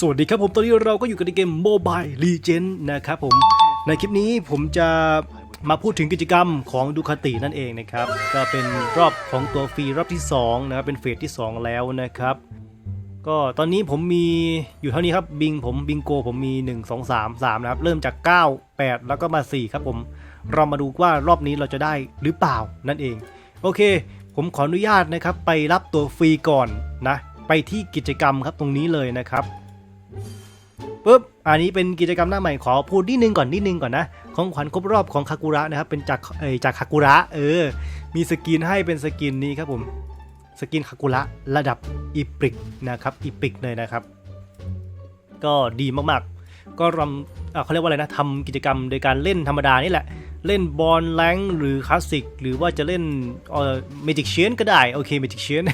สวัสดีครับผม ตอนนี้เราก็อยู่กันในเกม Mobile Legend นะครับผม ในคลิปนี้ผมจะมาพูดถึงกิจกรรมของดูคาตินั่นเองนะครับ ก็เป็นรอบของตัวฟรีรอบที่2นะครับ เป็นเฟสที่ 2 แล้วนะครับ ก็ตอนนี้ผมมีอยู่เท่านี้ครับ บิงผมบิงโกผมมี 1 2 3 3 นะครับ เริ่มจาก 9 8 แล้วก็มา 4 ครับผม เรามาดูว่ารอบนี้เราจะได้หรือเปล่านั่นเอง โอเค ผมขออนุญาตนะครับไปรับตัวฟรีก่อนนะ ไปที่กิจกรรมครับตรงนี้เลยนะครับ ปุ๊บอันนี้เป็นกิจกรรมหน้าใหม่ขอพูดนิดนึงก่อนนิดนึงก่อนนะของขวัญครบรอบของคากุระนะครับเป็นจากเอจากคากุระเออ มีสกินให้เป็นสกินนี้ครับผมสกินคากุระระดับอีพิกนะครับอีพิกเลยนะครับ ก็ดีมากๆ ก็รำอะเขาเรียกว่าอะไรนะทำกิจกรรมโดยการเล่นธรรมดานี่แหละ เล่นบอลแรงหรือคลาสสิกหรือว่าจะเล่นเอ่อเมจิกเชียนก็ได้ โอเคเมจิกเชียน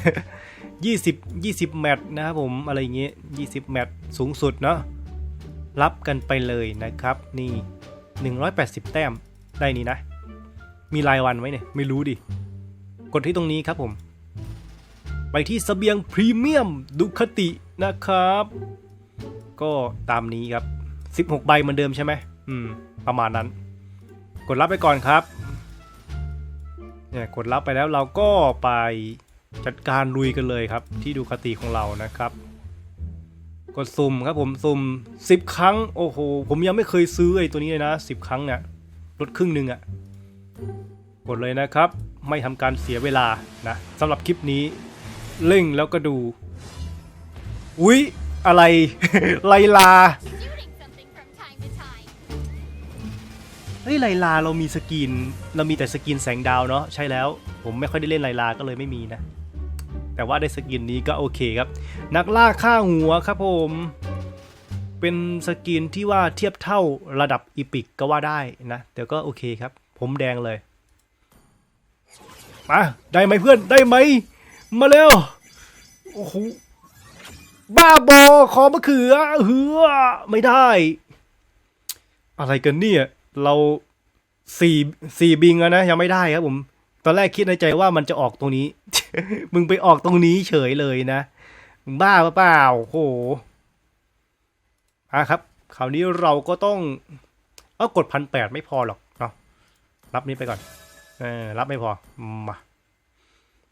20 20แมตช์นะครับผมอะไรอย่างเงี้ย20แมตช์สูงสุดเนาะ รับกันไปเลยนะครับ นี่ 180 แต้มได้นี่นะ มีรายวันไว้เนี่ย ไม่รู้ดิ กดที่ตรงนี้ครับผม ไปที่สเสบียงพรีเมียมดุคตินะครับ ก็ตามนี้ครับ 16 ใบเหมือนเดิมใช่ไหมอืม ประมาณนั้น กดรับไปก่อนครับเนี่ยกดรับไปแล้วเราก็ไปจัดการลุยกันเลยครับ ที่ดูคติของเรานะครับ กดสุ่มครับผมสุ่ม10ครั้ง โอ้โห ผมยังไม่เคยซื้อไอ้ตัวนี้เลยนะ10ครั้งเนี่ยลดครึ่งหนึ่งอะ่ะกดเลยนะครับ ไม่ทำการเสียเวลานะสำหรับคลิปนี้เร่งแล้วก็ดู อุ๊ย อะไร ไลลาเฮ้ยไลลาเรามีสกิน เรามีแต่สกินแสงดาวเนาะใช่แล้ว ผมไม่ค่อยได้เล่นไลลาก็เลยไม่มีนะ แต่ว่าได้สกินนี้ก็โอเคครับ นักล่าฆ่าหัวครับผม เป็นสกินที่ว่าเทียบเท่าระดับอีพิกก็ว่าได้นะแต่ก็โอเคครับ ผมแดงเลย มาได้ไหมเพื่อนได้ไหม มาเร็ว โอ้โห บ้าบอขอมะเขือเหือไม่ได้ อะไรกันเนี่ย เราสี่สี่บิงแล้วนะ ยังไม่ได้ครับผม ตอนแรกคิดในใจว่ามันจะออกตรงนี้ มึงไปออกตรงนี้เฉยเลยนะ มึงบ้าเปล่าโอ้โหอะครับคราวนี้เราก็ต้องเออกดพันแปดไม่พอหรอกเนาะรับนี้ไปก่อนเออรับไม่พอมา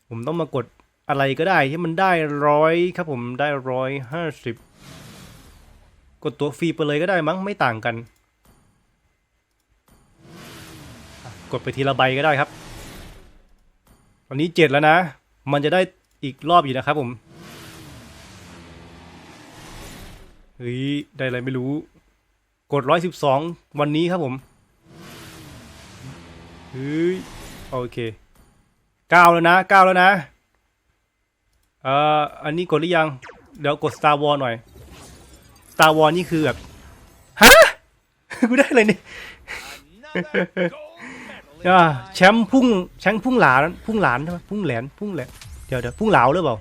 ผมต้องมากดอะไรก็ได้ที่มันได้ร้อยครับผมได้ร้อยห้าสิบกดตัวฟรีไปเลยก็ได้มั้งไม่ต่างกัน กดไปทีละใบก็ได้ครับ ตอนนี้เจ็ดแล้วนะ มันจะได้อีกรอบอยู่นะครับผม เฮ้ย ได้อะไรไม่รู้ กดร้อยสิบสองวันนี้ครับผม เฮ้ย โอเคเก้าแล้วนะเก้าแล้วนะ เอ่อ อันนี้กดหรือยัง เดี๋ยวกด Star War หน่อย Star War นี่คือแบบ ฮะ กูได้อะไรเนี่ยอ่าแชมป์พุ่งแชมป์พุ่งหลานพุ่งหลานใช่ไหมพุ่งแหลนพุ่งแหลนเดี๋ยวเดี๋ยวพุ่งเหลาหรือเปล่า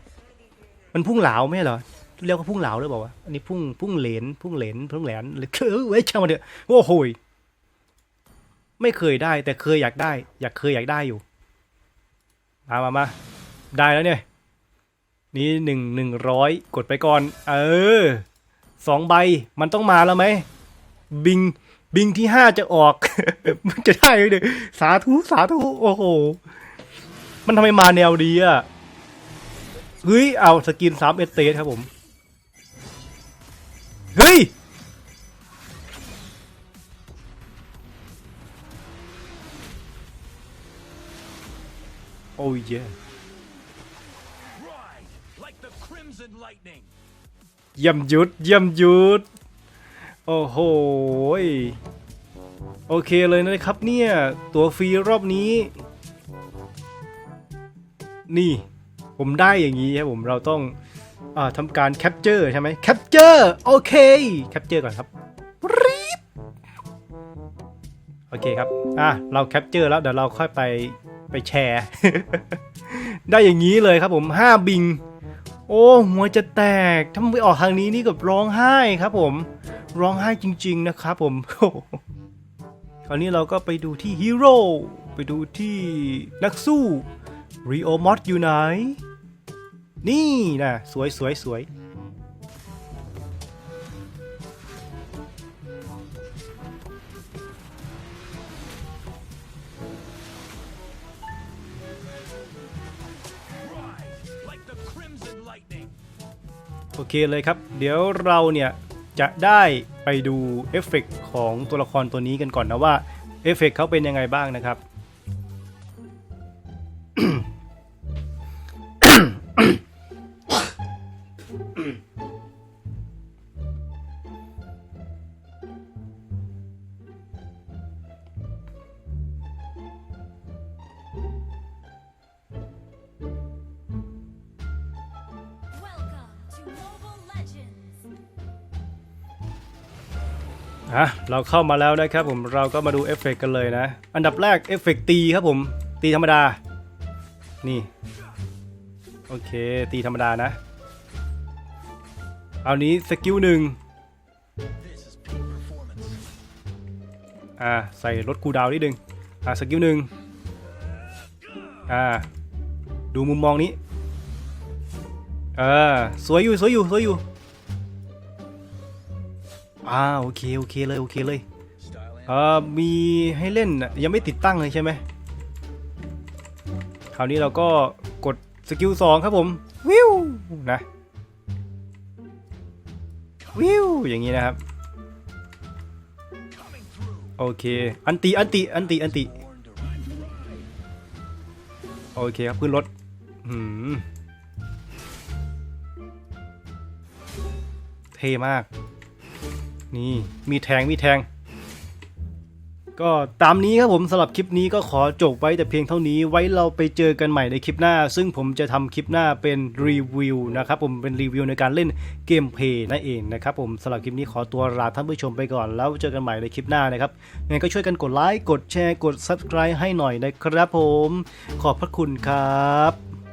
มันพุ่งเหลาไม่เหรอ เรียกว่าพุ่งเหลาหรือเปล่าวะอันนี้พุ่งพุ่งเหลนพุ่งเหลนพุ่งแหลนหรือเออเว้ยช่างมันเถอะโอ้โหยไม่เคยได้ แต่เคยอยากได้ อยากเคยอยากได้อยู่ มามามาได้แล้วเนี่ย นี่หนึ่งหนึ่งร้อยกดไปก่อน เออสองใบมันต้องมาแล้วไหมบิงบิงที่ห้าจะออก มันจะได้ไหมเนี่ยสาธุสาธุโอ้โห มันทำไมมาแนวดีอะเฮ้ยเอาสกินสามเอสเตครับผม เฮ้ย โอ้ยเย่ Ride like the crimson lightning. เยี่ยมยุดเยี่ยมยุด โอ้โหยโอเคเลยนะครับเนี่ย ตัวฟรีรอบนี้ นี่ ผมได้อย่างนี้ครับผมเราต้อง อาทำการแคปเจอร์ใช่ไหมแคปเจอร์โอเคแคปเจอร์ก่อนครับรีบโอเคครับอะเราแคปเจอร์แล้วเดี๋ยวเราค่อยไปไปแชร์ ได้อย่างนี้เลยครับผม5บิง โอ้หัวจะแตกถ้าไม่ออกทางนี้นี่กับร้องไห้ครับผมร้องไห้จริง ๆ นะครับผมโอ้โหคราวนี้เราก็ไปดูที่ฮีโร่ไปดูที่นักสู้รีโอมอสอยู่ไหน นี่นะสวยสวยสวยโอเคเลยครับ เดี๋ยวเราเนี่ย จะได้ไปดูเอฟเฟกของตัวละครตัวนี้กันก่อนนะว่าเอฟเฟกเขาเป็นยังไงบ้างนะครับ อะเราเข้ามาแล้วนะครับผมเราก็มาดูเอฟเฟกต์กันเลยนะ อันดับแรกเอฟเฟกต์ตีครับผม ตีธรรมดา นี่ โอเค ตีธรรมดานะ เอานี้สกิลหนึ่งอ่าใส่ลดคูดาวนิดนึงอ่าสกิลหนึ่งอ่าดูมุมมองนี้เอ่าสวยอยู่สวยอยู่สวยอยู่อ่าโอเคโอเคเลยโอเคเลยเอ่อมีให้เล่นยังไม่ติดตั้งเลยใช่ไหมคราวนี้เราก็กดสกิลสองครับผม วิวนะ วิวอย่างนี้นะครับ โอเค อันติ อันติ อันติ อันติ โอเคครับขึ้นรถหืมเท่มาก นี่ มีแทง มีแทง ก็ตามนี้ครับผมสำหรับคลิปนี้ก็ขอจบไว้แต่เพียงเท่านี้ ไว้เราไปเจอกันใหม่ในคลิปหน้า ซึ่งผมจะทำคลิปหน้าเป็นรีวิวนะครับผมเป็นรีวิวในการเล่นเกมเพย์นั่นเองนะครับผมสำหรับคลิปนี้ขอตัวลาท่านผู้ชมไปก่อน แล้วเจอกันใหม่ในคลิปหน้านะครับยังไงก็ช่วยกันกดไลค์กดแชร์กด subscribe ให้หน่อยนะครับผม ขอบพระคุณครับ